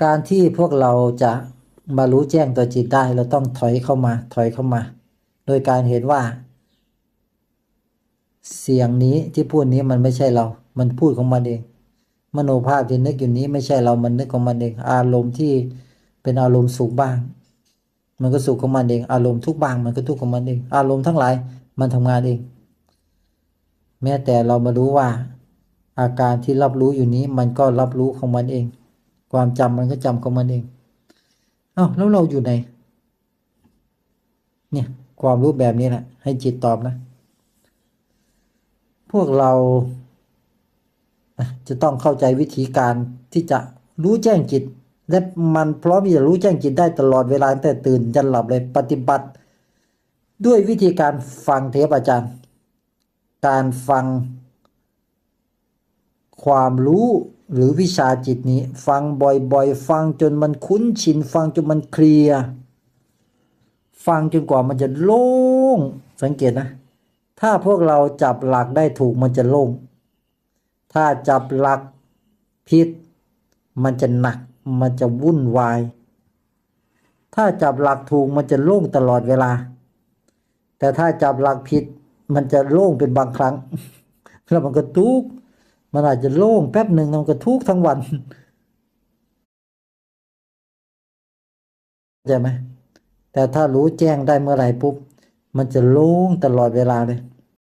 การที่พวกเราจะมารู้แจ้งตัวจิตได้ เราต้องถอยเข้ามา ถอยเข้ามา โดยการเห็นว่า เสียงนี้ที่พูดนี้มันไม่ใช่เรา มันพูดของมันเอง มโนภาพที่นึกอยู่นี้ไม่ใช่เรา มันนึกของมันเอง อารมณ์ที่เป็นอารมณ์สุขบ้าง มันก็สุขของมันเอง อารมณ์ทุกบ้าง มันก็ทุกข์ของมันเอง อารมณ์ทั้งหลาย มันทำงานเอง แม้แต่เรามารู้ว่า อาการที่รับรู้อยู่นี้มันก็รับรู้ของมันเอง ความจำมันก็จำของมันเองเอ้าแล้วเราอยู่ไหน เนี่ย ความรู้แบบนี้แหละให้จิตตอบนะ พวกเราจะต้องเข้าใจวิธีการที่จะรู้แจ้งจิต และมันพร้อมที่จะรู้แจ้งจิตได้ตลอดเวลาตั้งแต่ตื่นจนหลับเลยปฏิบัติ ด้วยวิธีการฟังเทปอาจารย์ การฟัง ความรู้หรือวิชาจิตนี้ ฟังบ่อยๆ ฟังจนมันคุ้นชิน ฟังจนมันเคลียร์ฟังจนกว่ามันจะโล่ง สังเกตนะ ถ้าพวกเราจับหลักได้ถูกมันจะโล่ง ถ้าจับหลักผิด มันจะหนัก มันจะวุ่นวาย ถ้าจับหลักถูกมันจะโล่งตลอดเวลา แต่ถ้าจับหลักผิด มันจะโล่งเป็นบางครั้ง แล้วมันก็ทุกข์ มันอาจจะโล่งแป๊บหนึ่งแล้วมันก็ทุกทั้งวันใช่ไหมแต่ถ้ารู้แจ้งได้เมื่อไหร่ปุ๊บ มันจะโล่งตลอดเวลาเลย